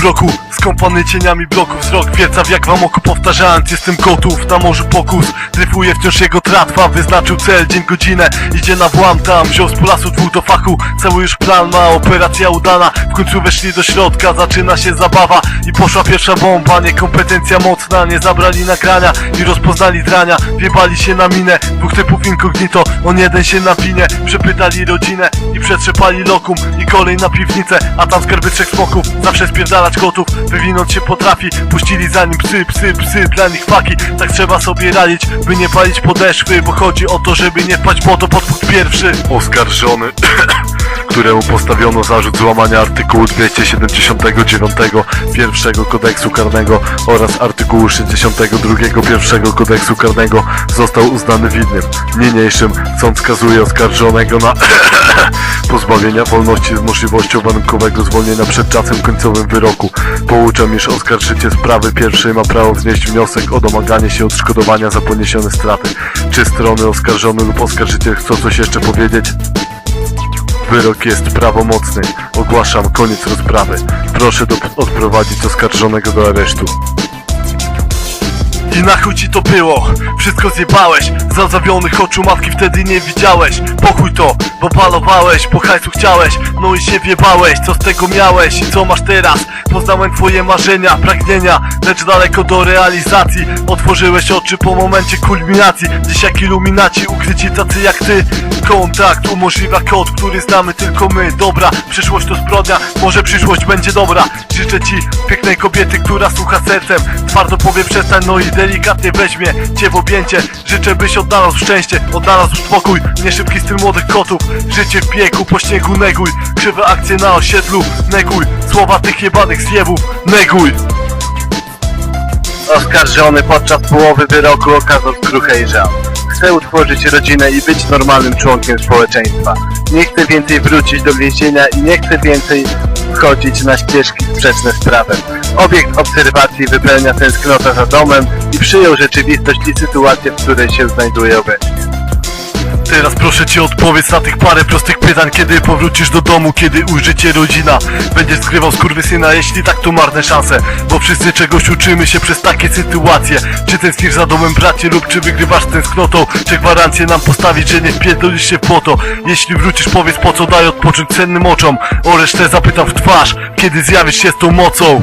bloku Skąpany cieniami bloku Wzrok wierca w jak wam oko powtarzając Jestem gotów, na morzu pokus. Dryfuje wciąż jego tratwa Wyznaczył cel, dzień, godzinę Idzie na włam tam, wziął z polasu dwóch do fachu. Cały już plan ma, operacja udana W końcu weszli do środka, zaczyna się zabawa I poszła pierwsza bomba, niekompetencja mocna Nie zabrali nagrania i rozpoznali drania. Wjebali się na minę, dwóch typów incognito On jeden się nawinie, przepytali rodzinę I przetrzepali lokum i kolej na piwnicę A tam skarby trzech smoków, zawsze gotów Wywinąć się potrafi, puścili za nim psy, psy, psy Dla nich faki, tak trzeba sobie radzić By nie palić podeszwy, bo chodzi o to, żeby nie wpaść po to pod punkt pierwszy. Oskarżony któremu postawiono zarzut złamania artykułu 279 pierwszego kodeksu karnego oraz artykułu 62 pierwszego kodeksu karnego został uznany winnym. Niniejszym sąd skazuje oskarżonego na pozbawienia wolności z możliwością warunkowego zwolnienia przed czasem końcowym wyroku. Pouczam, iż oskarżyciel sprawy pierwszej ma prawo wznieść wniosek o domaganie się odszkodowania za poniesione straty. Czy strony oskarżony lub oskarżyciel chcą coś jeszcze powiedzieć? Wyrok jest prawomocny. Ogłaszam koniec rozprawy. Proszę odprowadzić oskarżonego do aresztu. I na chuj ci to było? Wszystko zjebałeś Zadzawionych oczu matki wtedy nie widziałeś. Pochuj to, bo balowałeś Po hajsu chciałeś, no i się wiebałeś Co z tego miałeś i co masz teraz? Poznałem twoje marzenia, pragnienia Lecz daleko do realizacji. Otworzyłeś oczy po momencie kulminacji. Dziś jak iluminaci, ukryci tacy jak ty. Kontakt umożliwia kod, który znamy tylko my. Dobra, przyszłość to zbrodnia Może przyszłość będzie dobra. Życzę ci pięknej kobiety, która słucha sercem Twardo powie przestań, no i delikatnie weźmie Cię w objęcie Życzę byś odnalazł szczęście, odnalazł spokój Nie szybki styl młodych kotów Życie w biegu, po śniegu neguj Krzywe akcje na osiedlu, neguj Słowa tych jebanych zjewów, neguj Oskarżony podczas połowy wyroku okazał skruchę i żal. Chce utworzyć rodzinę i być normalnym członkiem społeczeństwa. Nie chce więcej wrócić do więzienia i nie chce więcej wchodzić na ścieżki sprzeczne z prawem. Obiekt obserwacji wypełnia tęsknota za domem i przyjął rzeczywistość i sytuację, w której się znajduje obecnie. Teraz proszę cię odpowiedz na tych parę prostych pytań. Kiedy powrócisz do domu, kiedy ujrzy cię rodzina? Będziesz skrywał skurwysyna, jeśli tak to marne szanse. Bo wszyscy czegoś uczymy się przez takie sytuacje. Czy tęsknisz za domem bracie lub czy wygrywasz tęsknotą? Czy gwarancję nam postawić, że nie wpierdolisz się w błoto Jeśli wrócisz powiedz po co daj odpocząć cennym oczom? O resztę zapytam w twarz, kiedy zjawisz się z tą mocą